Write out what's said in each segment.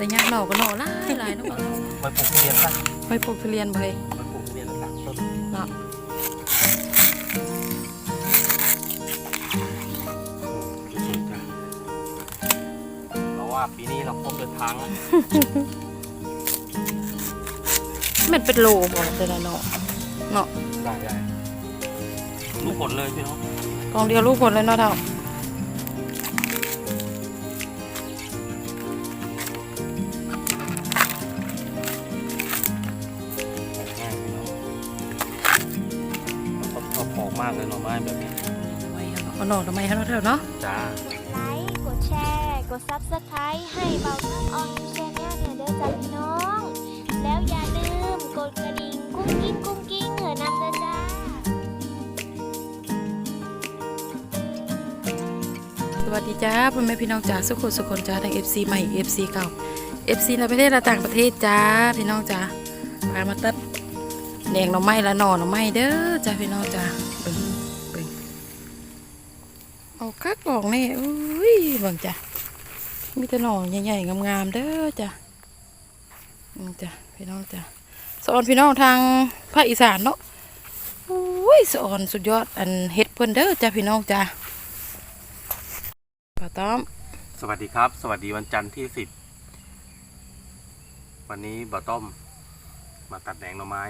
แต่ยามหน่อก็หน่อหลายหลายเนาะไปปลูกทุเรียนซะไปปลูกทุเรียนบ่เฮ้ยไปปลูกทุเรียนแล้วหลังต้นเนาะเราว่าปีนี้เราพบเดินทางมันเป็นโลบ่แต่ละหน่อเนาะได้ได้ลูกผลเลยพี่น้องกองเดียวลูกผลเลยเนาะเท่า มากเลยหน่อไม้แบบนี้ทำไมเอาเอาหน่อทำไมเอาเนาเท่าเนาะจ้ากดไลค์กดแชร์กด Subscribe ให้เบาน้ำออนแชนแนลเนี่ยเด้อจ้าพี่น้อง แล้วอย่าลืมกดกระดิ่งกุ้งกิ้งกุ้งกิ้งเหนือนำเด้อจ้าสวัสดีจ้าพ่อแม่พี่น้องจ้าสุขุสุคนจ้าทั้ง FC ใหม่ FC เก่า FC ในประเทศและต่างประเทศจ้าพี่น้องจ้าพามาตัดแดงหน่อไม้ละหน่อหน่อไม้เด้อจ้าพี่น้องจ้า คักออกนี่อุ้ยเบิ่งจ้ามีแต่หน่อใหญ่ๆงามๆเด้อจ้าอืมจ้าพี่น้องจ้าสอนพี่น้องทางภาคอีสานเนาะอุ้ยสอนสุดยอดอันเฮ็ดเพิ่นเด้อจ้าพี่น้องจ้าป้าต้อม สวัสดีครับ สวัสดีวันจันทร์ที่สิบวันนี้บ่อต้มมาตัดแดงหน่อไม้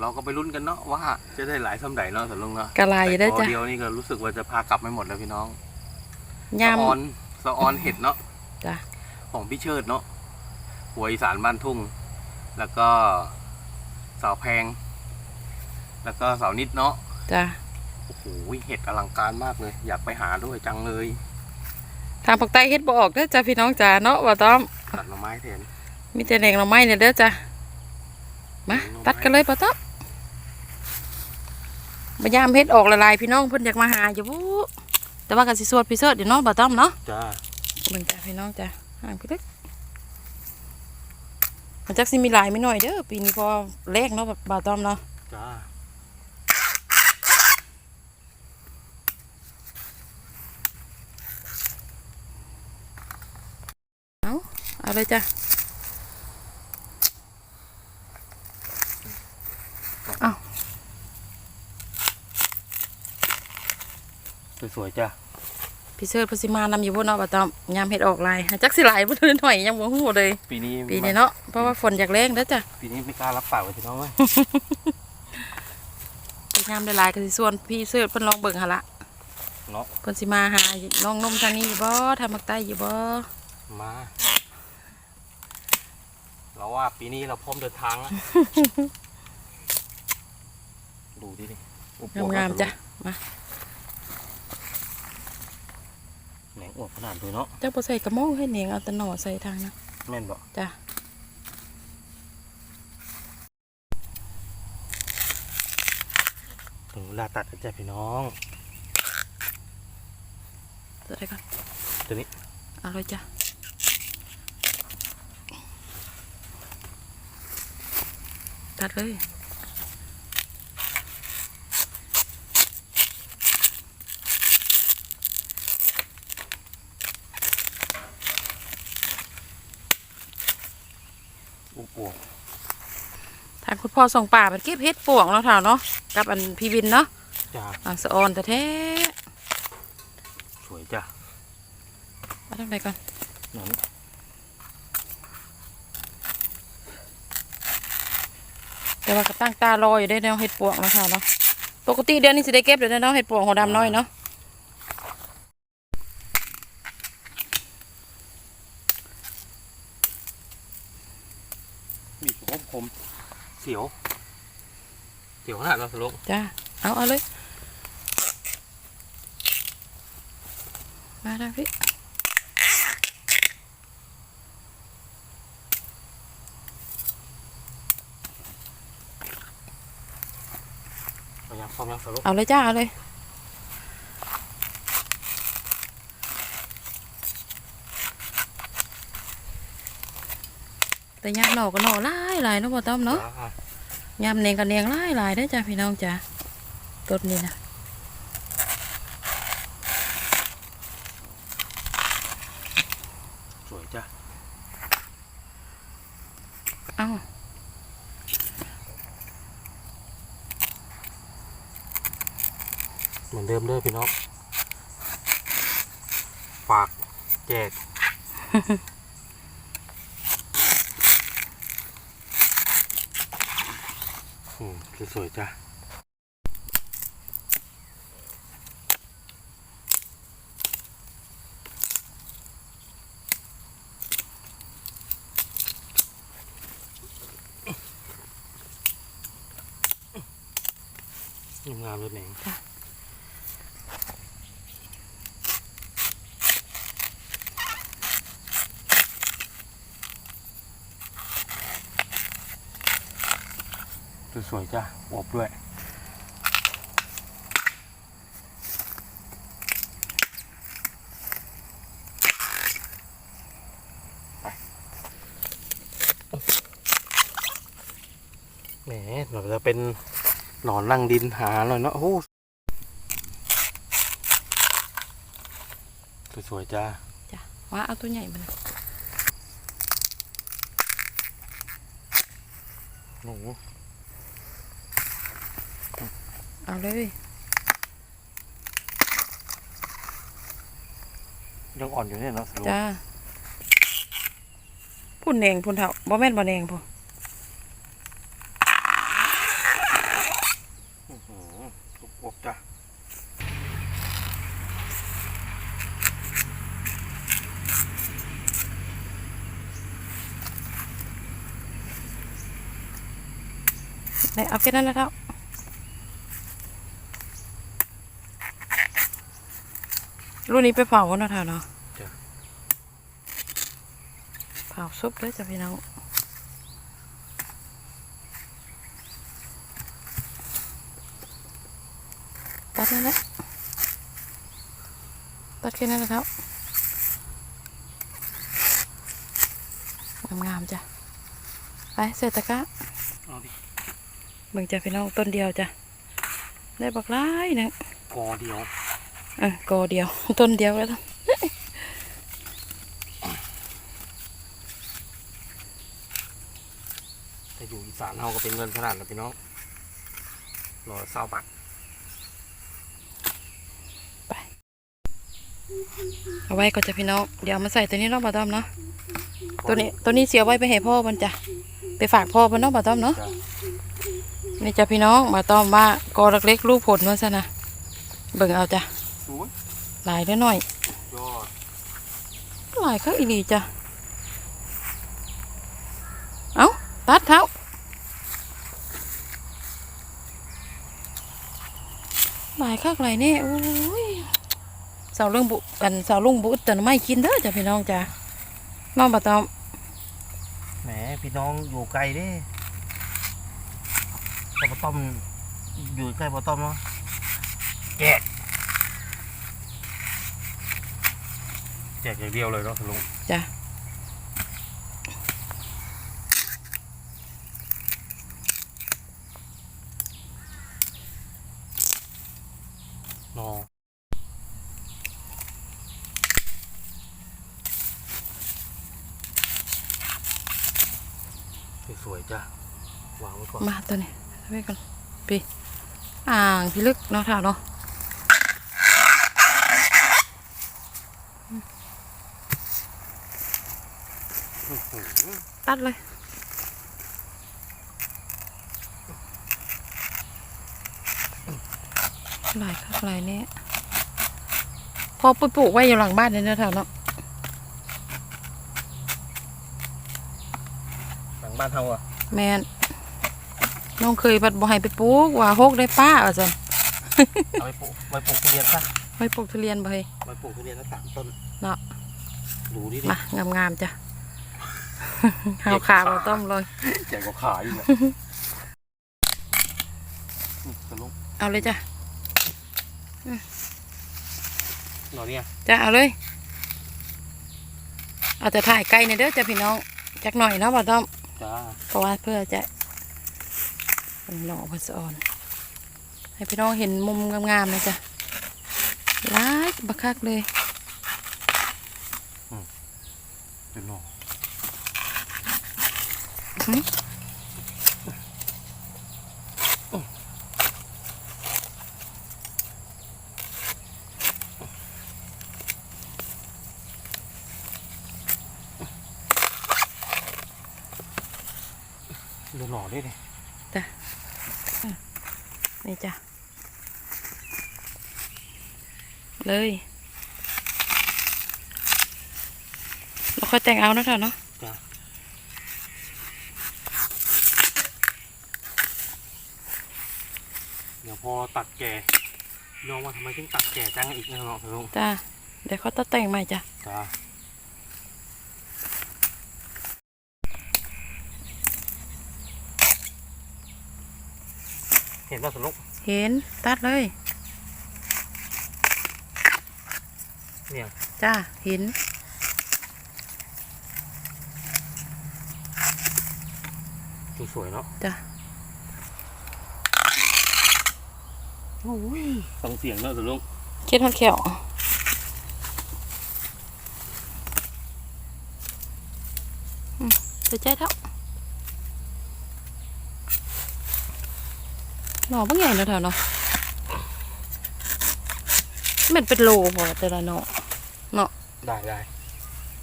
เราก็ไปลุ้นกันเนาะว่าจะได้หลายสำใดเนาะสำลุงเนาะกะลายเด้อแต่พจ้ะอเดียวนี่ก็รู้สึกว่าจะพากลับไม่หมดแล้วพี่น้องยามสะออนสะออนเห็ดเนาะจ้ะของพี่เชิดเนาะหัวอีสานบ้านทุ่ง แล้วก็สาวแพง แล้วก็สาวนิดเนาะจ้ะโอ้โหเห็ดอลังการมากเลย อยากไปหาด้วยจังเลย ทางภาคใต้เฮ็ดบ่ออกเด้อจ้ะพี่น้องจ้าเนาะว่าต้อมตัดหน่อไม้แทนมีแต่แดงหน่อไม้เนี่ยเด้อจ้ะมาหน่อไม้ตัดกันเลยป้าต้อม พยายามเฮ็ดออกละลายพี่น้องเพิ่นอยากมาหาอยู่บุแต่ว่าก็สิสวดพิเศษเดี๋ยวเนาะป้าต้อมเนาะจ้าเบิ่งจ้ะพี่น้องจ้ะห่างพี่เล็กมันจักสิมีหลายไม่น้อยเด้อปีนี้พอแรกเนาะป้าต้อมเนาะจ้าเอาเลยจ้ะ สวยๆจ้าพี่เชิดเพนสิมานำอยู่บ่เนาะป้าต้อมยามเฮ็ดออกลายหาจักสิหลายบ่ทันหน่อยยังบ่ฮู้เลย ปีนี้ปีนี้เนาะเพราะว่าฝนอยากแรงเด้อจ้ะปีนี้ไม่กล้ารับปากเลยพี่น้องเว้ยไปยามได้หลายก็สิส่วนพี่เสิร์ชเพิ่นลองเบิ่งหั่นละเนาะเพิ่นสิมาหาน้องนมทางนี้อยู่บ่ทางภาคใต้อยู่บ่มาเราว่าปีนี้เราพร้อมเดินทางแล้วดูดิดิอวบๆงามๆจ้ะมา แหนงอ วบขนาดเลยเนาะเจ้าบ่ใส่กระหม่อมให้เหนียงเอาแต่หน่อใส่ทางนะแม่นบอกจ้ะถึงเวลาตัดแล้วจ้ะพี่น้องตัวได้ก่อนตัวนี้เอาเลยจ้ะตัดเลย อวบอวบ ทาง คุณพ่อส่งป่ามันเก็บเฮ็ดปวงเนาะเท่าเนาะกับอันพี่วินเนาะจ้าอ่างสะออนแต่แท้สวยจ้ะเอาทางใดก่อนนั่นแต่ว่าก็ตั้งตารออยู่ได้เนาะเฮ็ดปวงเนาะเท่าเนาะปกติเดือนนี้สิได้เก็บเลยเนาะเฮ็ดปวงหัวดำน้อยเนาะ มีคมคมเสียวเสียวขนาดเราสลงจ้าเอาเอาเลย มาทางพี่เอายังพร้อมยังสลงเอาเลยจ้าเอาเลยแต่ยามหน่อก็หน่อหลายหลายเนาะพ่อต้อมเนาะจ้า ยามเนียงก็เนียงหลายหลายได้อจ้าพี่น้องจ้าต้นนี้นะสวยจ้ะเอ้าเหมือนเดิมเด้อพี่น้อง ฝากแจก อืมสวยจ้ะงามๆเลยแหนง สวยๆจ้ะอบด้วยไปแหมเราจะเป็นหนอนนั่งดินหาเลยเนาะโอ้โหสวยๆจ้าจ้ะว่าเอาตัวใหญ่มาเลยหนู เอาเลยยังอ่อนอยู่เนี่ยเนาะสรุปจ้าพุ่นแดงพุ่นเถาบ่แม่นบ่แดงพุ่นอื้อหืออบๆจ้ะได้เอาแค่นั้นแล้วเท่า รุ่นนี้ไปเผาเนาะเท่าเนาะจ้ะเผาซุปเลยจ้ะพี่น้องตัดนั่นแหละตัดแค่นั้นแหละครับงามๆจ้ะไปเสร็จตะกร้าเอาดิเบิ่งจ้ะพี่น้องต้นเดียวจ้ะได้บักหลายหนึงกอเดียว อะกอเดียว ต้นเดียวแล้วต้องแต่อยู่อีสานเราก็เป็นเงินขนาดนั้นพี่น้องรอเศร้าบาทเอาไว้ก่อนจ้ะพี่น้องเดี๋ยวเอามาใส่ตัวนี้เนาะบ่าต้อมเนาะตัวนี้ตัวนี้เสียไว้ไปให้พ่อมันจ้ะไปฝากพ่อมันเนาะบ่าต้อมเนาะจ้ะนี่จ้ะพี่น้องบ่าต้อมว่ากอเล็กๆลูกผลว่าซะนะเบิ่งเอาจ้ะ สวยหลายเด้อหน่อยยอดหลายคักอีหลีจ้ะเอ้าตัดเท้าหลายคักหลายแน่โอ้ยสาวเรื่องบุกันสาวลุงบุแต่ไม่กินเด้อจ้ะพี่น้องจ้ะน้องบ่าต้อมแหมพี่น้องอยู่ไกลเด้แต่ปะต้อมอยู่ใกล้ปะต้อมเนาะแจก แจกอย่างเดียวเลยเนาะลุงจ้ะนอสวยๆจ้ะวางไว้ก่อนมาตัวนี้เอาไว้ก่อนปีอ่างพี่ลึกเนาะท่าเนาะ ตัดเลย หลายคักหลายเนี่ยพอไปปลูกไว้อยู่หลังบ้านเนี่ยนะท่าเนาะหลังบ้านเฮาอะแมนน้องเคยบัดบ่ให้ไปปลูกว่าหกได้ป้าอะจ้ะเอาไปปลูกไปปลูกทุเรียนซะไปปลูกทุเรียนบ่เฮ้ยไปปลูกทุเรียนสักสามต้นเนาะดูดิดิมางามๆจ้ะ หาวขาบ่ต้มเลยใหญ่กว่าขาอยู่เลยสรุปเอาเลยจ้ะหนอเนี่ยจ้ะเอาเลยเอาจะถ่ายไกลในอยเด้อจ้ะพี่น้องจักหน่อยเนาะบ่ต้อมจ้าเพราะว่าเพื่อจะเป็นหล่อพัสออน ให้พี่น้องเห็นมุมงามๆเลยจ้ะร้ายบักคักเลยเดี๋ยวหนอหืมเดี๋ยวหนอได้เลยจ้ะนี่จ้ะ เลย เราค่อยแต่งเอานะเถอะเนาะ จ้ะเดี๋ยว พอตัดแก่น้องว่าทำไมถึงตัดแก่จังอีกนะน้องเถอะลุงจ้าเดี๋ยวเขาตัดแต่งใหม่จ้ะจ้าเห็นป่ะสนุกเห็นตัดเลยเนี่ยจ้าเห็นสวยๆเนาะจ้ะ โอ้ย ฟังเสียงเนาะสนุกเค็ดฮอดแขวอืมเสียใจเท่าหน่อบ่ใหญ่เนาะเถอะเนาะมันเป็นโลพอแต่ละหน่อเนาะได้ได้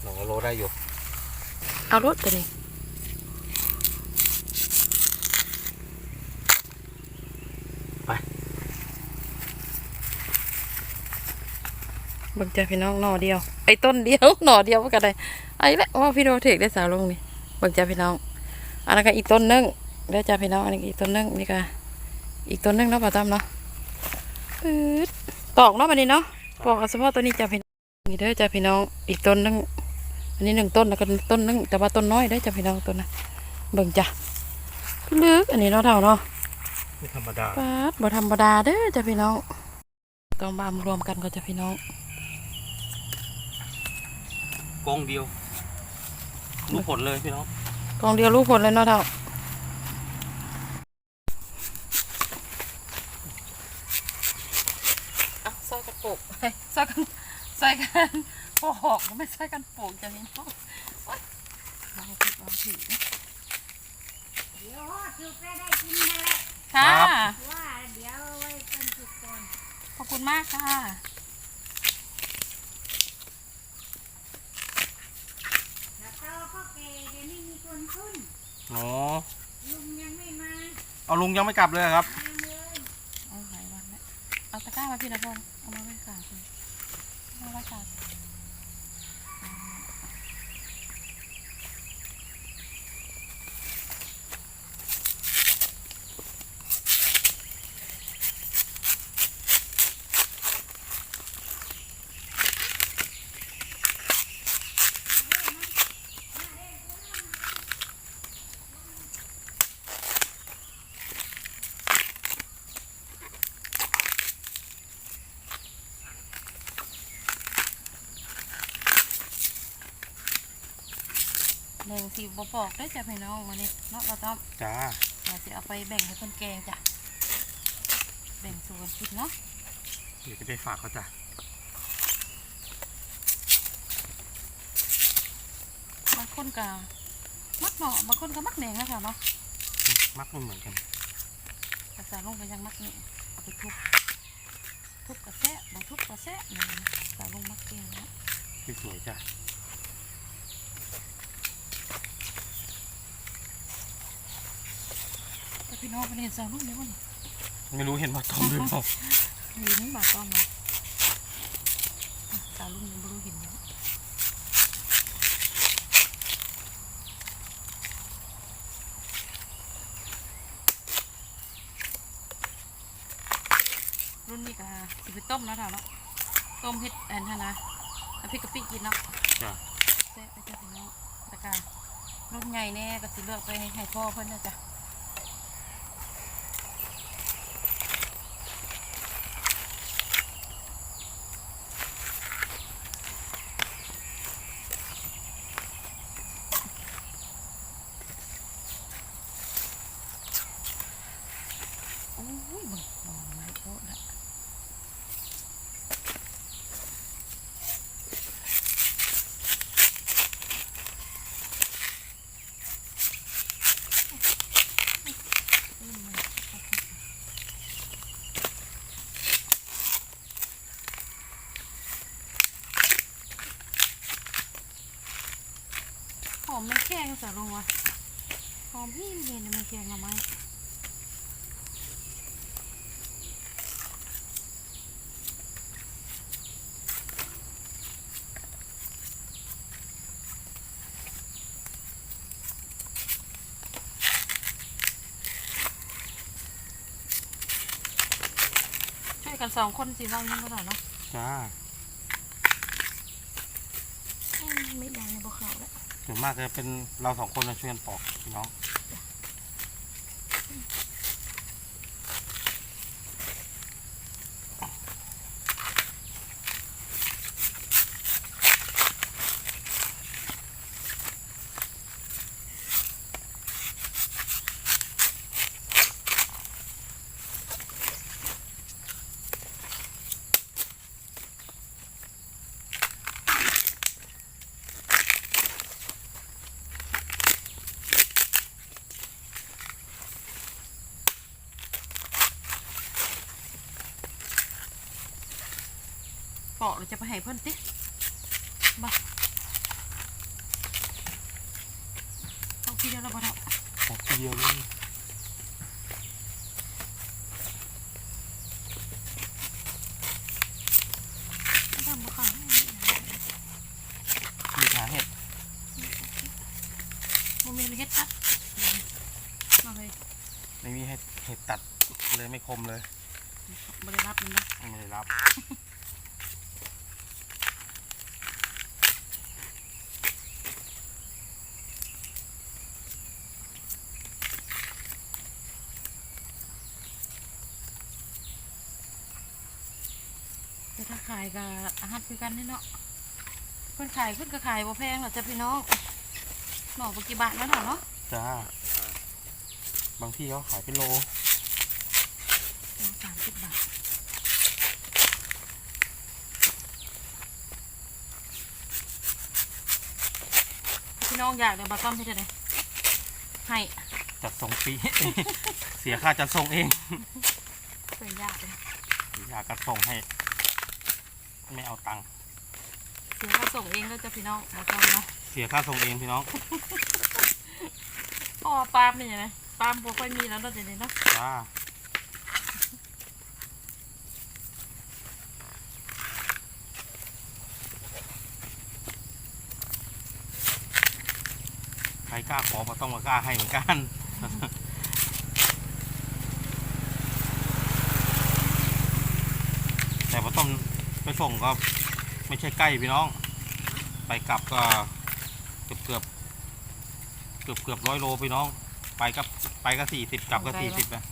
หนองโลได้อยู่ เอารถตัวนี้ไป บิ่งจ้าพี่น้องหน่อเดียว ไอ้ต้นเดียวหน่อเดียวก็ได้ไอ้ละว่าพี่โดเทกได้สาวลงนี่เบิ่งจ้าพี่น้องอันนั้นก็อีกต้นหนึงเด้อจ้าพี่น้องอันนี้ก็อีกต้นหนึงนี่ก็อีกต้นหนึงเนาะป้าตั้มเนาะปื๊ดตอกเนาะบัดนี้เนาะปอกเอาเฉพาะตัวนี้จ้าพี่น้องนี่เด้อจ้าพี่น้องอีกต้นหนึงอันนี้หนึ่งต้นแล้วก็ต้นหนึงแต่ว่าต้นน้อยเด้อจ้าพี่น้องต้นนะเบิ่งจ้าลึกอันนี้เนาะเท่าเนาะไม่ธรรมดาปาดบ่ธรรมดาเด้อจ้ะพี่น้องต้องบามรวมกันก็จะพี่น้อง กงเดียว รู้ผลเลยพี่น้องกองเดียวรู้ผลเลยเนาะเท่าเอาซอยกันปลูกเฮ้ยซอยกันซอยกันปอกไม่ซอยกันปลูกจ้ะพี่น้องโอ๊ยลองผิดลองผิดเดี๋ยวคือไปได้กินนั่นแหละค่ะว่าเดี๋ยวเอาไว้เป็นสุกก่อนขอบคุณมากค่ะ แล้วก็พ่อแกเดี๋ยวนี้มีคนขึ้นอ๋อลุงยังไม่มาเอาลุงยังไม่กลับเลยเหรอครับ มาเลยเอาหลายวันแล้วเอาตะกร้ามาพี่นะพงษ์เอามาไว้ค่ะพี่เอาไว้ค่ะ หนึ่งสิบปอกได้จ้ะพี่น้องวันนี้เนาะเราต้องจ้าเราจะเอาไปแบ่งให้คนแกงจ้ะแบ่งส่วนกินเนาะเดี๋ยวจะได้ฝากเขาจ้ะบางคนก็มักเนาะบางคนก็มักแดงนะคะเนาะมักมันเหมือนกันภาษาลงไปยังมักนี่เอาไปทุบทุบกระแซะบางทุบกระแซะนี่ภาษาลงมักแกงเนาะสวยๆจ้ะ แต่ พี่น้องไปเรียนสาวลูกนี่วะนี่ไม่รู้เห็นมาต้มหรือเปล่ามีนี่บาต้อมเลยสาวลูกยังไม่รู้เห็นเนาะรุ่นนี้ก็สิไปต้มแล้วเถอะเนาะต้มเฮ็ดแอนทนะแล้วพี่กะปิกินเนาะจ้ะแซ่บไปจ้ะพี่น้องตะการรุ่นใหญ่แน่ก็สิเลือกไปให้พ่อเพิ่นนะจ๊ะโอ้ยเบิ่งหน่อไม้โคตรอะ มไม่แข็ งสะลงวะหอมพี่เห็นมันแข็งหน่อไม้ช่วยกันสองคนสิว่ายังก็ได้เนาะจ้า อืมไม่ได้ในบ่เขาแล้ว ส่วนมากจะเป็นเราสองคนมาช่วยกันปอกพี่น้อง ปอกเราจะไปให้เพิ่นติบ่เอาทีเดียวแล้วบ่ได้ปอกทีเดียวเลย ไม่ทำบ่เขา มีหาเห็ด บ่มีเฮ็ดตัดมาเลย ไม่มีเห็ดเห็ดตัดเลยไม่คมเลย บ่ได้รับมันนะ ไม่ได้รับ แต่ ถ้าขายก็อาหารคือกันนี่เนาะเพิ่นขายเพิ่นก็ขายบ่แพงหรอกจ้ะพี่น้องหน่อบ่กี่บาทแล้วเนาะเนาะจ้า บางที่เขาขายเป็นโลสามสิบบาทพี่น้องอยากเดี๋ยวบาต้อมพี่จะได้ให้จัดส่งฟรี เสียค่าจัดส่งเองเป็นยากเลยอยากจัดส่งให้ ไม่เอาตังค์เสียค่าส่งเองแล้วจ้ะพี่น้องบาต้อมเนาะเสียค่าส่งเองพี่น้องอ๋อปาล์มนี่ไงปาล์มบ่ค่อยมีแล้วเนาะเดี๋ยวนี้เนาะจ้าใครกล้าขอมาต้องมากล้าให้เหมือนกัน แต่พอต้มไป ส่งก็ไม่ใช่ใกล้พี่น้อง ไปกลับก็เกือบเกือบเกือบเกือบร้อยโลพี่น้อง ไปกับไปก็สี่สิบกลับก็สี่สิบนะ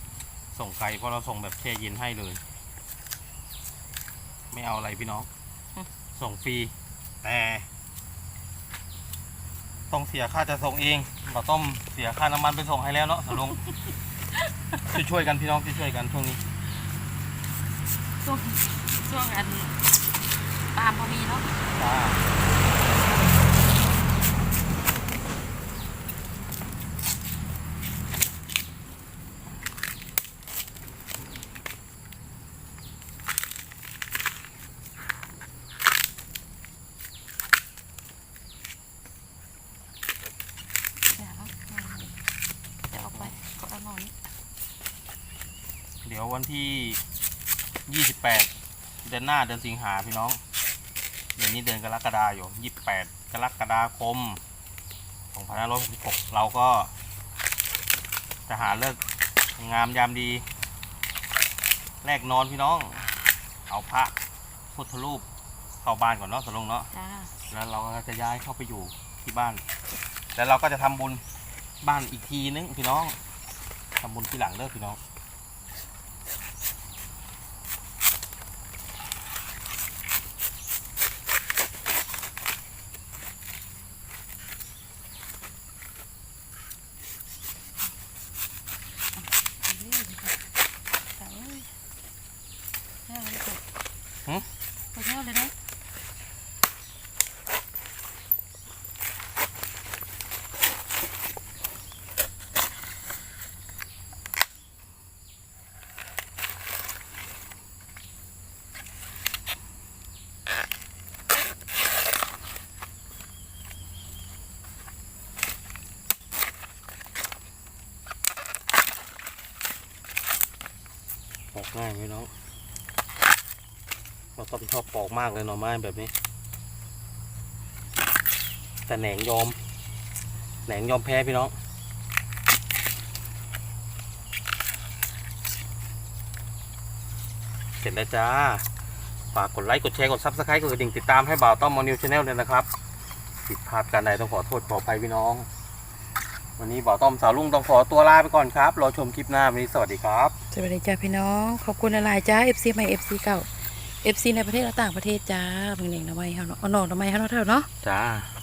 ส่งไกลเพราะเราส่งแบบแช่เย็นให้เลย ไม่เอาอะไรพี่น้อง ส่งฟรีแต่ต้องเสียค่าจะส่งเองเราต้มเสียค่าน้ำมันไปส่งให้แล้วเนาะสลุงช่วยๆกันพี่น้องช่วยๆกันช่วงนี้ช่วงช่วงอัน ปาล์มพอมีเนาะจ้าเดี๋ยวเอาเดี๋ยวเอาไปก็เอาหน่อยเดี๋ยววันที่ยี่สิบแปดเดือนหน้าเดือนสิงหาพี่น้อง เดือนนี้เดือนกรกฎาอยู่ยี่สิบแปดกรกฎาคมสองพันห้าร้อยหกสิบหกเราก็ จะหาเลิกงามยามดี แรกนอนพี่น้อง เอาพระพุทธรูปเข้าบ้านก่อนเนาะสลงเนาะจ้าแล้วเราก็จะย้ายเข้าไปอยู่ที่บ้าน แล้วเราก็จะทำบุญบ้านอีกทีนึงพี่น้องทำบุญที่หลังเด้อพี่น้อง เอาเรื่อยๆค่ะแต่เอ้ยแย่เลยค่ะ หึ ไปเที่ยวเลยนะ อกง่ายพี่น้องเราต้องชอบปอกมากเลยหน่อไม้แบบนี้ แต่แหนงยอม แหนงยอมแพ้พี่น้องเสร็จแล้วจ้า ฝากกดไลค์ กดแชร์ กดซับสไครต์กดกระดิ่งติดตามให้บ่าวต้อมมอนิวชาแนลเลยนะครับ ผิดพลาดการใดต้องขอโทษขออภัยพี่น้อง วันนี้บ่าวต้อมสาวลุงต้องขอตัวลาไปก่อนครับ รอชมคลิปหน้าวันนี้สวัสดีครับ สวัสดีจ้าพี่น้อง ขอบคุณหลายๆจ้า FC ใหม่ FC เก่า FC ในประเทศและต่างประเทศจ้าเพิ่งเองหน่อไม้เฮาเนาะเอาหน่อหน่อไม้เฮาเนาะเท่าเนาะจ้าข